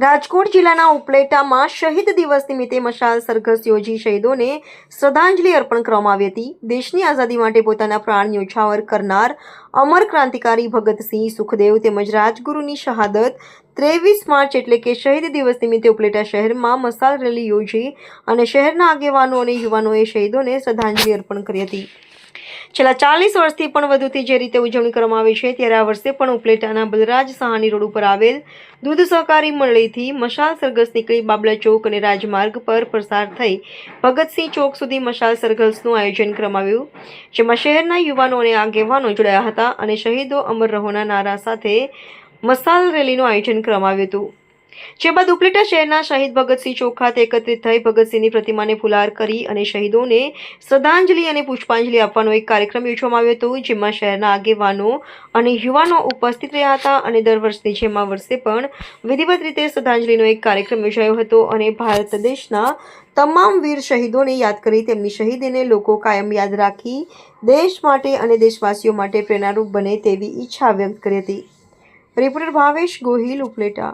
રાજકોટ જિલ્લાના ઉપલેટામાં શહીદ દિવસ નિમિત્તે મશાલ સરઘસ યોજી શહીદોને શ્રદ્ધાંજલિ અર્પણ કરવામાં આવી હતી. દેશની આઝાદી માટે પોતાના પ્રાણ ન્યોછાવર કરનાર અમર ક્રાંતિકારી ભગતસિંહ સુખદેવ તેમજ રાજગુરુની શહાદત ત્રેવીસ માર્ચ એટલે કે શહીદ દિવસ નિમિત્તે ઉપલેટા શહેરમાં મસાલ રેલી યોજી અને શહેરના આગેવાનો અને યુવાનોએ શહીદોને શ્રદ્ધાંજલિ અર્પણ કરી હતી. છેલ્લા ચાલીસ વર્ષથી પણ વધુથી જે રીતે ઉજવણી કરવામાં આવી છે, ત્યારે આ વર્ષે પણ ઉપલેટાના બલરાજ સહાની રોડ ઉપર આવેલ દૂધ સહકારી મંડળીથી મશાલ સરઘસ નીકળી બાબલા ચોક અને રાજમાર્ગ પર પસાર થઈ ભગતસિંહ ચોક સુધી મશાલ સરઘસનું આયોજન કરવામાં આવ્યું જેમાં શહેરના યુવાનો અને આગેવાનો જોડાયા હતા અને શહીદો અમર રહોના નારા સાથે મસાલ રેલીનું આયોજન કરવામાં આવ્યું હતું. જે બાદ ઉપલેટા શહેરના શહીદ ભગતસિંહ ચોક ખાતે એકત્રિત થઈ ભગતસિંહની પ્રતિમાને ફુલાર કરી અને શહીદોને શ્રદ્ધાંજલિ અને પુષ્પાંજલિ આપવાનો એક કાર્યક્રમ યોજવામાં આવ્યો હતો, જેમાં શહેરના આગેવાનો અને યુવાનો ઉપસ્થિત રહ્યા હતા અને દર વર્ષની જેમ આ વર્ષે પણ વિધિવત રીતે શ્રદ્ધાંજલિનો એક કાર્યક્રમ યોજાયો હતો અને ભારત દેશના તમામ વીર શહીદોને યાદ કરી તેમની શહીદીને લોકો કાયમ યાદ રાખી દેશ માટે અને દેશવાસીઓ માટે પ્રેરણારૂપ બને તેવી ઈચ્છા વ્યક્ત કરી હતી. રિપોર્ટર ભાવેશ ગોહિલ ઉપલેટા